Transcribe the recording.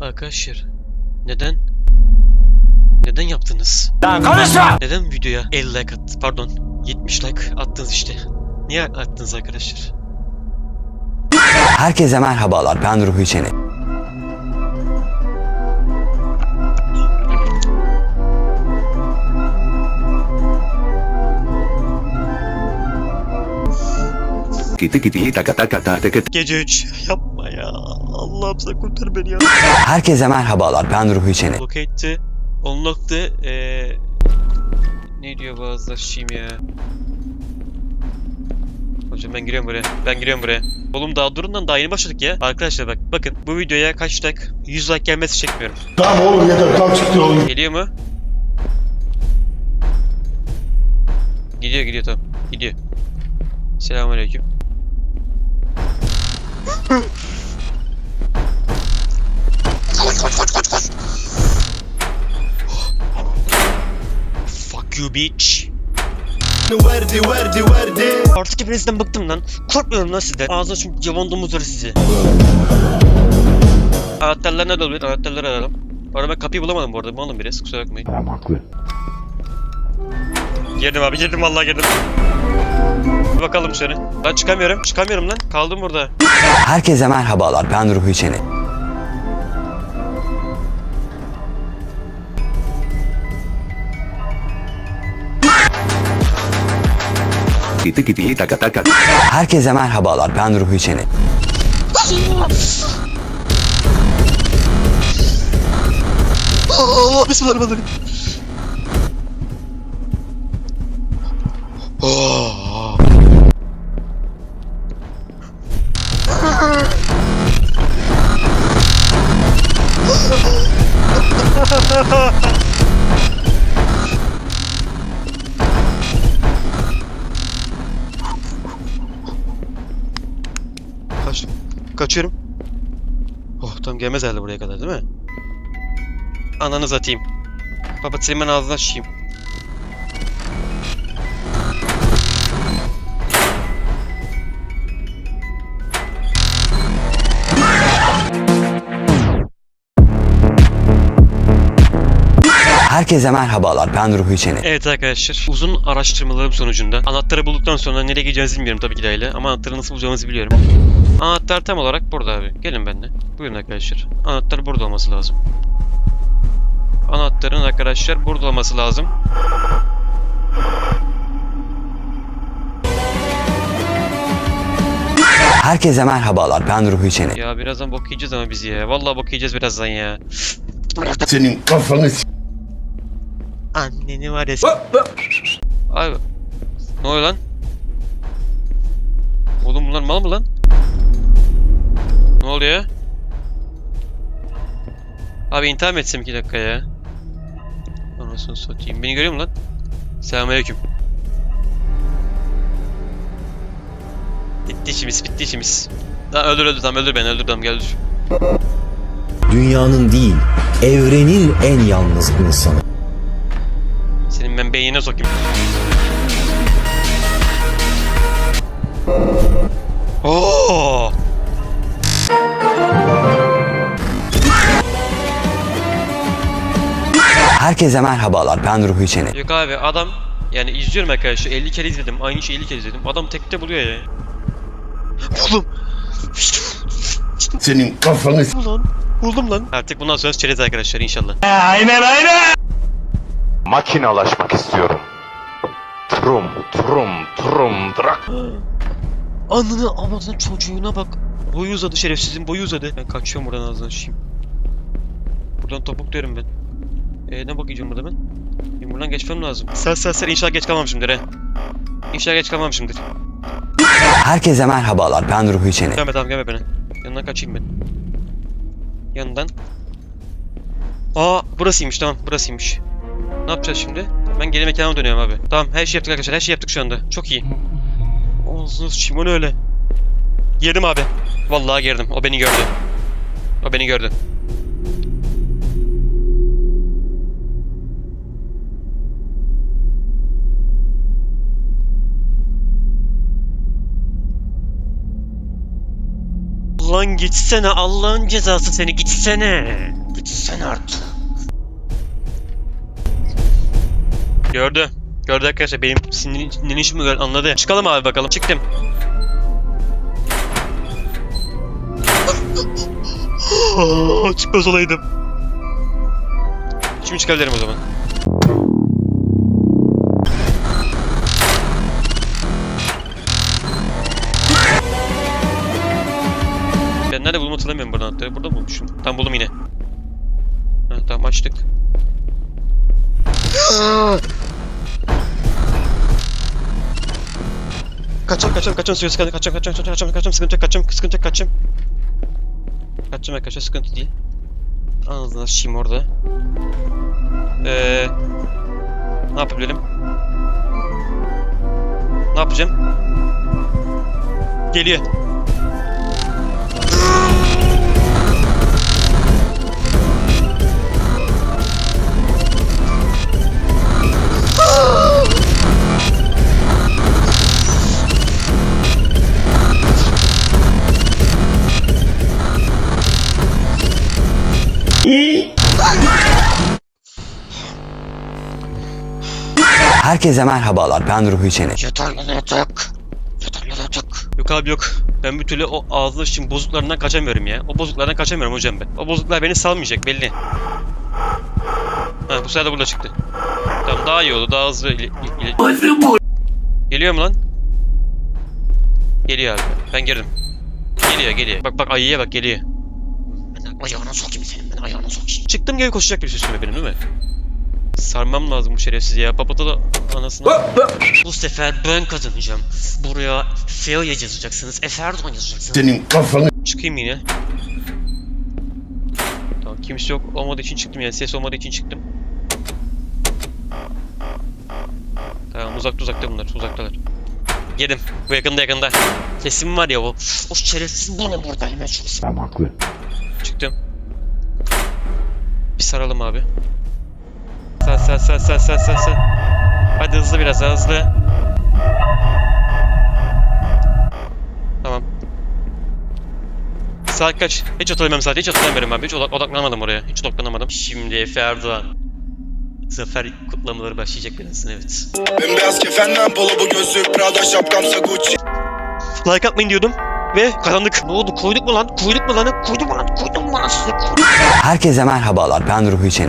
Arkadaşlar neden? Neden yaptınız? Lan konuşma! Neden videoya 50 like attınız? Pardon 70 like attınız işte. Niye attınız arkadaşlar? Herkese merhabalar ben Ruhi Çenet. Gece 3 yapma ya. Allah'ım sen kurtar beni ya. Herkese merhabalar ben Ruhi Çenet. Locate'ti. Unlock'tı. Eee... Ne diyor bazıları şişeyim ya. Hocam ben giriyorum buraya. Ben giriyorum buraya. Oğlum daha durun lan daha yeni başladık ya. Arkadaşlar bak bakın bu videoya kaç like? 100 like gelmesi çekmiyorum. Tamam oğlum yeter kalk çıktı oğlum. Geliyor mu? Gidiyor gidiyor tamam. Gidiyor. Selamünaleyküm. Fuck you bitch. Verdi verdi verdi. Artık hepinizden bıktım lan. Korkmuyorum lan sizden. Ağzına çünkü cavan domuzları sizi. Anahtarlar ne oluyor? Anahtarları arayalım. Bu arada ben kapıyı bulamadım bu arada. Malım biraz. Kusura bakmayın. Tamam haklı. Girdim abi girdim vallahi girdim. Bir bakalım şöyle. Lan çıkamıyorum. Çıkamıyorum lan. Kaldım burada. Herkese merhabalar ben Ruhi Çenet. Herkese merhabalar ben Ruhi Çenet. Allah bismillahirrahmanirrahim. Kaç, kaçıyorum. Oh tam gelmez herhalde buraya kadar değil mi? Ananı satayım. Papatayım ben ağzına şişeyim. Herkese merhabalar ben Ruhi Çenet. Evet arkadaşlar uzun araştırmalarım sonucunda anahtarı bulduktan sonra nereye gideceğimizi bilmiyorum tabii ki de öyle ama anahtarı nasıl bulacağımızı biliyorum. Anahtar tam olarak burada abi. Gelin benimle. Buyurun arkadaşlar. Anahtar burada olması lazım. Anahtarın arkadaşlar burada olması lazım. Herkese merhabalar ben Ruhi Çenet. Ya birazdan bok yiyeceğiz ama biz ya. Vallahi bok yiyeceğiz birazdan ya. Senin kafanı s- Anneni var ya. s- Abi. Ne oluyor lan? Oğlum bunlar mal mı lan? Ne oluyor? Abi intihar mı etsem 2 dakika ya? Anasını satayım. Beni görüyor musun lan? Selamünaleyküm. Bitti işimiz, bitti işimiz. Tamam öldür öldür tamam öldür beni öldür tamam gel öldür. Dünyanın değil, evrenin en yalnız insanı. Beynine sokayım. Oo! Herkese merhabalar ben Ruhi Çenet. Yok abi adam yani izliyorum arkadaşlar 50 kere izledim aynı şeyi 50 kere izledim adam tekte buluyor ya. Oğlum senin kafanı s- lan buldum lan. Artık bundan sonra çerez arkadaşlar inşallah. Makinalaşmak istiyorum. Trum trum trum drak. Anını avradın çocuğuna bak. Boyu uzadı şerefsizin boyu uzadı. Ben kaçıyorum buradan ağzına şişeyim. Buradan topuk derim ben. Ee, ne bakacağım burada ben? Benim buradan geçmem lazım. Sen sen sen inşallah geç kalmamışımdır he. İnşallah geç kalmamışımdır. Herkese merhabalar ben Ruhi Çenet. Gelme tamam gelme bana. Yanından kaçayım ben. Yanından. Aa burasıymış tamam burasıymış. Ne yapacağız şimdi? Ben geri mekana dönüyorum abi. Tamam her şey yaptık arkadaşlar her şey yaptık şu anda. Çok iyi. Ağzını sıçayım o ne öyle? Girdim abi. Vallahi girdim. O beni gördü. O beni gördü. Lan gitsene Allah'ın cezası seni gitsene. Gitsene artık. Gördü. Gördü arkadaşlar benim sinirlenişimi anladı. Çıkalım abi bakalım. Çıktım. Çıkmaz olaydım. Şimdi çıkabilirim o zaman. Ben nerede bulduğumu hatırlamıyorum burada anahtarı. Burada bulmuşum. Tam buldum yine. Ha, tamam açtık. Kaçacağım kaçacağım kaçacağım suya sıkıntı kaçacağım kaçacağım kaçacağım kaçacağım sıkıntı yok kaçacağım sıkıntı yok kaçacağım. Kaçacağım arkadaşlar sıkıntı değil. Ağzına şişeyim orada. Eee... Ne yapabilirim? Ne yapacağım? Geliyor. Herkese merhabalar ben Ruhi Çenet. Yeter lan yatak. Yeter lan yatak. Yok abi yok. Ben bir türlü o ağzı şimdi bozuklarından kaçamıyorum ya. O bozuklardan kaçamıyorum hocam ben. O bozuklar beni salmayacak belli. Ha bu sefer de burada çıktı. Tamam daha iyi oldu. Daha hızlı ile... ile- Geliyor mu lan? Geliyor abi. Ben girdim. Geliyor geliyor. Bak bak ayıya bak geliyor. Ben ayağına sokayım senin ben ayağına sokayım. Çıktım gibi koşacak bir üstüme benim değil mi? Sarmam lazım bu şerefsiz ya. Papata da anasını. bu sefer ben kazanacağım. Buraya fail yazacaksınız. Eferdoğan yazacaksınız. Senin kafanı Çıkayım yine. Tamam kimse yok olmadığı için çıktım yani ses olmadığı için çıktım. Tamam uzakta uzakta bunlar uzaktalar. Yedim. Bu yakında yakında. Kesim var ya o. O şerefsiz bu ne burada hemen şurası. Tamam haklı. Çıktım. Bir saralım abi. Sar sar sar sar sar sar. Hadi hızlı biraz daha hızlı. Tamam. Saat kaç? Hiç hatırlamıyorum saati. Hiç hatırlamıyorum abi. Hiç odak odaklanamadım oraya. Hiç odaklanamadım. Şimdi Efe Erdoğan. Zafer kutlamaları başlayacak birazdan evet. Bembeyaz kefenlen polo bu gözlük Prada şapkamsa Gucci Like atmayın diyordum. Ve kazandık. Ne oldu? Koyduk mu lan? Koyduk mu lan? Koyduk mu lan? Koyduk mu lan? Herkese merhabalar ben Ruhi Çenet.